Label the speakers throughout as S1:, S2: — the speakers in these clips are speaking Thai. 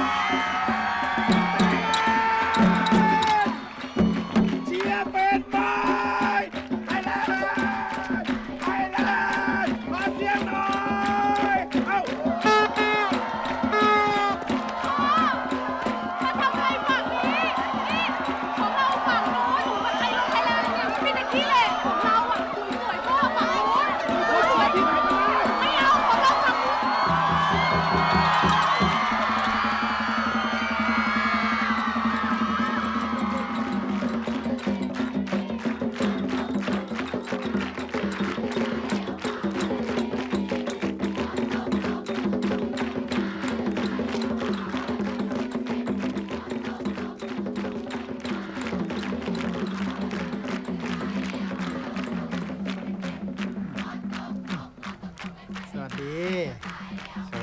S1: เ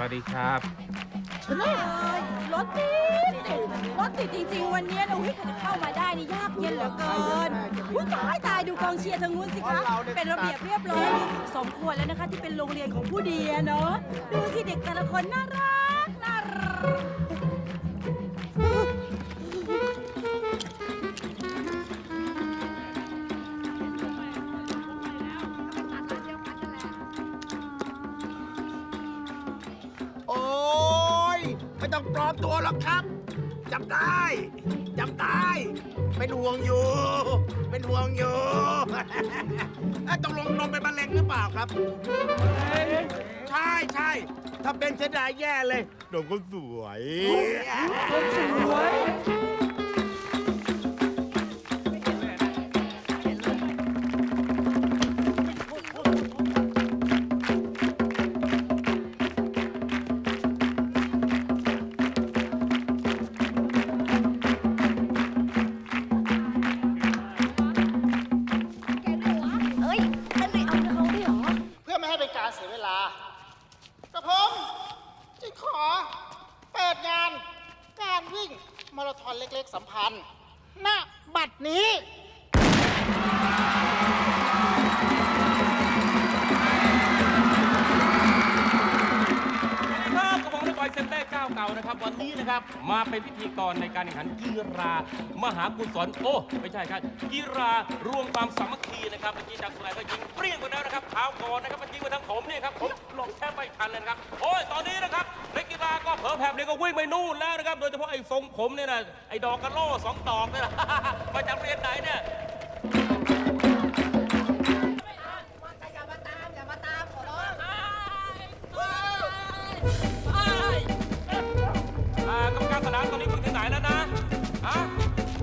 S1: วั
S2: สดี
S3: ครับ
S2: รถติดติดรถติดจริงๆ วันนี้นะวิกว่าจะเข้ามาได้นี่ยากเย็นเหลือเกินอุ้ยตายตายดูกองเชียร์ทางนู้นสิคะ เป็นระเบียบเรียบร้อย สมควรแล้วนะคะที่เป็นโรงเรียนของผู้ดีอะเนาะ ดูสิเด็กแต่ละคนน่ารักน่ารัก
S1: ไม่ต้องปลอมตัวหรอกครับจำได้จำได้ เป็นห่วงอยู่ เป็นห่วงอยู่ เอ้ยตกลงนมเป็นมะเร็งหรือเปล่าครับ ใช่ใช่ถ้าเป็นเสียดายแย่เลยนมก็สวย
S2: เนนี้
S4: นะ
S3: ครับ มาเป็นพิธีกรในการแข่งขันกีฬามหากุศลโอ้ไม่ใช่ครับกีฬารวมความสามัคคีนะครับเมื่อกี้จากสุไลก็ยิงเปรี้ยงไปแล้วนะครับเท้าก่อนนะครับมันยิงมาทั้งผมเนี่ยครับผมหลบแทบไม่ทันเลยนะครับโอ้ยตอนนี้นะครับนักกีฬาก็เผลอแผลบเนี่ยก็วิ่งไปนู่นแล้วนะครับโดยเฉพาะไอ้ทรงผมเนี่ยนะไอ้ดอกกระโล่สองดอกเนี่ยนะมาจากเรียนไหนเนี่ยอ่ แล้วนะฮะ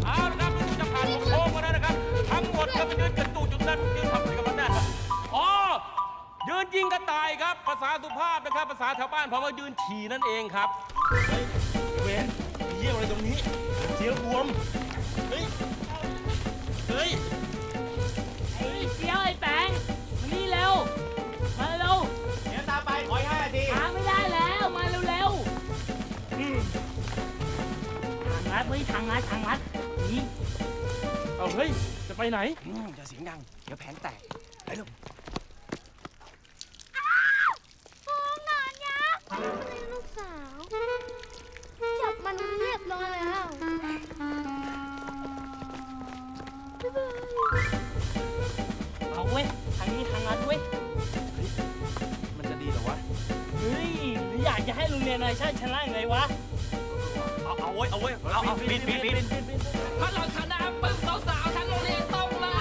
S3: เอาละครับจะผ่านวงโค้งมาแล้วนะครับ ทั้งหมดก็ไปยืนกันตู่จุดนั้นยืนทำอะไรกันวะเนี่ยอ๋อยืนยิงกระต่ายครับ ภาษาสุภาพนะครับ ภาษาแถวบ้านผมว่ายืนฉี่นั่นเองครับ
S1: เวนเยี่ยมอะไรตรงนี้ เสียรวม เฮ้ย เฮ้ย
S5: ฮ้ยทางลัดทางลัดนี่
S3: เอาเฮ้ย จะไปไหน
S1: อย่าเสียงดัง เดี๋ยวแผนแตกไปลูก
S2: โอ้งานยักษ์ลูกสาว จับมันเรียบร้อยแล้ว
S5: เอาเว้ยทางนี้ทางลัดเว้ย
S1: มันจะดีเหรอวะ
S5: เฮ้ยหรืออยากจะให้โรงเรียนนายชาติชนะไงวะ
S1: เอาเอาเว้ยเอาเว้ยเอาเอาปิดปิดปิด
S5: ถ้าเราชนะปึ้งสาวๆทั้งโรงเรียนต้องลา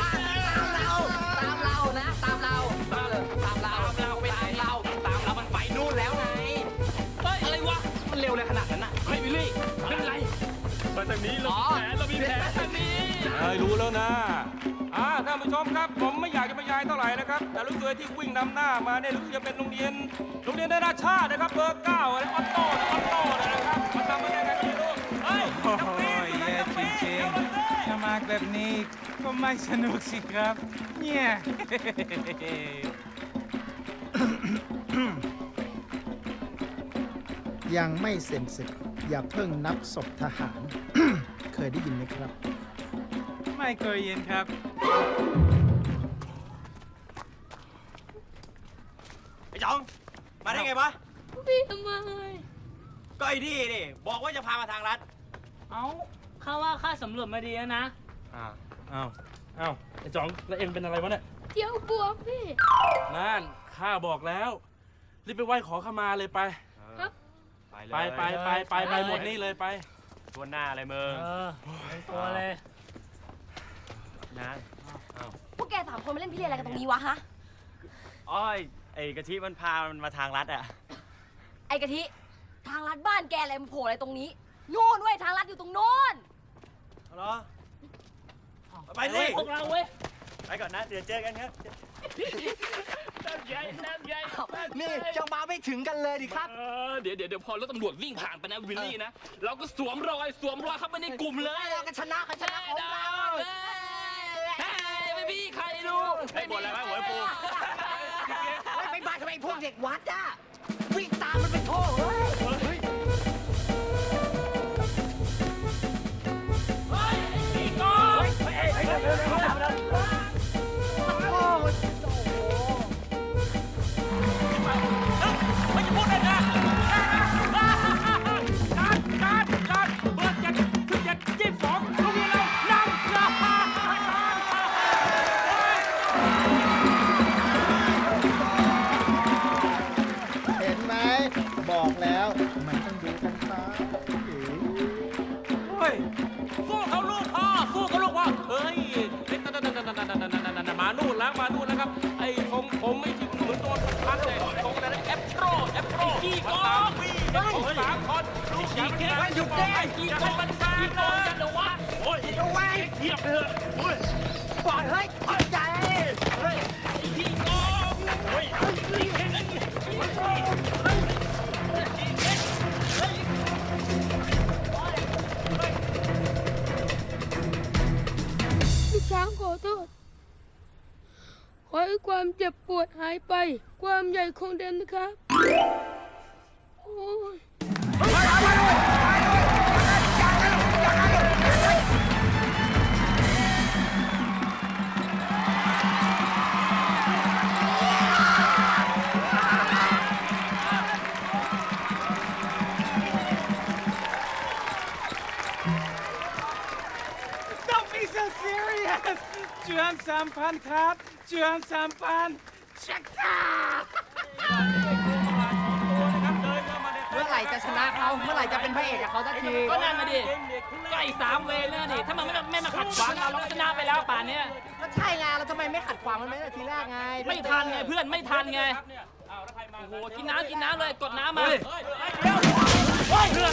S6: ตามเราตามเรานะตามเราตามเราตามเราไปไหนเราตามเรามันไปนู่นแล้วไง
S5: เฮ้ยอะไรวะ
S6: มันเร็วเลยขนาดนั้นน่ะ
S5: เฮ้ยวิลลี่ไม่เป็นไร
S3: มาทางนี้เรา
S6: อ๋อ
S3: มีแผนเรามีแผนทางนี้เฮ้ยรู้แล้วนะอ่าท่านผู้ชมครับ ผมไม่อยากจะบรรยายเท่าไหร่นะครับ แต่รู้สึกว่าที่วิ่งนำหน้ามาเนี่ยรู้สึกจะเป็นโรงเรียนโรงเรียนนานาชาตินะครับเบอร์เก้าอะไรออตโต้นะออตโต้นะครับมาทำมาได้ไง ไม่รู้เฮ้ยจะปีนอยู่ไหนจะปีนเดี๋ยวมาสิ
S7: ถ้ามาแบบนี้ก็ไม่สนุกสิครับ เนี่ย
S4: ยังไม่เซ็นศึกอย่าเพิ่งนับศพทหาร เคยได้ยินไหมครับ
S7: ไม่เคยเย็นครับ
S1: ไอ้จอง มาได้ไงวะ
S5: พี่ทำไม
S1: ก็ก็ไอ้นี่นี่บอกว่าจะพามาทางรัฐ
S5: เอ้าข้าว่าข้าสำรวจมาดีแล้วนะ
S3: อ้าวอ้าวอ้าวไอ้จ๋องแล้วเอ็งเป็นอะไรวะเนี่ย
S8: เดี๋ยวบวกพี่
S3: นั่นข้าบอกแล้วรีบไปไหว้ขอขมาเลยไป
S8: ครับ
S3: ไปไปไปไปไปหมดนี่เลยไป
S1: ตัวหน้าอะไรมึง
S5: เออเป็นตัวเลย
S1: นะ
S2: พวกแกสามคนมาเล่นพี่เล่นอะไรกันตรงนี้วะฮะ
S1: อ้อยไอ้กะทิมันพามันมาทางรัฐอะ
S2: ไอ้กะทิ ทางลัดบ้านแกอะไรมันโผล่อะไรตรงนี้ นู่นเว้ยทางลัดอยู่ตรงโน้น
S1: เหรอไปสิ
S5: พวกเราเว้ย
S1: ไปก่อนนะ เดี๋ยวเจอกันครับ
S5: แต้มใหญ่แต้มใหญ่
S6: นี่ยังมาไม่ถึงกันเลยดิครับ
S9: เออเดี๋ยวเดี๋ยวเดี๋ยวพอรถตำรวจวิ่งผ่านไปนะวิลลี่นะ เราก็สวมรอยสวมรอยเข้าไปในกลุ่มเลย
S6: เราก็ชนะเขาชนะของเรา
S9: เฮ้ยไม่มีใครรู้
S1: ไอ้บ่นอะไรวะหัวปู
S6: ไม่ไปบ้านทำไมพวกเด็กวัดอะ วิ่งตามมันไปโทษเฮ้ย
S3: นู่น
S4: ล้า
S3: งมานู่นนะครับ ไอ้ผมผมไม่ถึงเหมือนโดนพัดเลยทงนั้นแอปโรแอปโรกี่กองมีขงสามคนลูกขี่แก้วหยุดได้กี่กองมันซาเลยโอ้ยเดี๋ยวไว้เหยียบเถอะโอ้ย
S6: ปล่อยให้
S3: ขอ
S8: ให้ความเจ็บปวดหายไป ความใหญ่คงเดิมนะครับ โอ้ยา
S7: มพันครับเจือนสามพันชักก้า
S6: เมื่อไหร่จะชนะเขาเมื่อไหร่จะเป็นพระเอกกับเขาสักที
S5: ก็นั่นนะดิใกล้สามเวรแล้วนะดิถ้ามันไม่ไม่มาขัดขวางเราเราก็ชนะไปแล้วป่านเนี้ย
S6: ก็ใช่ไงเราทำไมไม่ขัดขวางมันไม่ตั้งแต่ทีแรกไง
S5: ไม่ทันไงเพื่อนไม่ทันไงโอ้โหกินน้ำกินน้ำเลยกดน้ำมา
S3: เพื่อนเราเหรอไ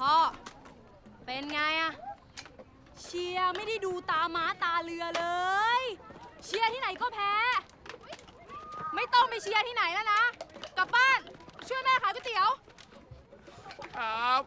S3: พ่
S2: อ เป็นไงอะเชียร์ไม่ได้ดูตาม้าตาเรือเลย เชียร์ที่ไหนก็แพ้ ไม่ต้องไปเชียร์ที่ไหนแล้วนะ กลับบ้าน ช่วยแม่ขายก๋วยเตี๋ยว
S1: ครับ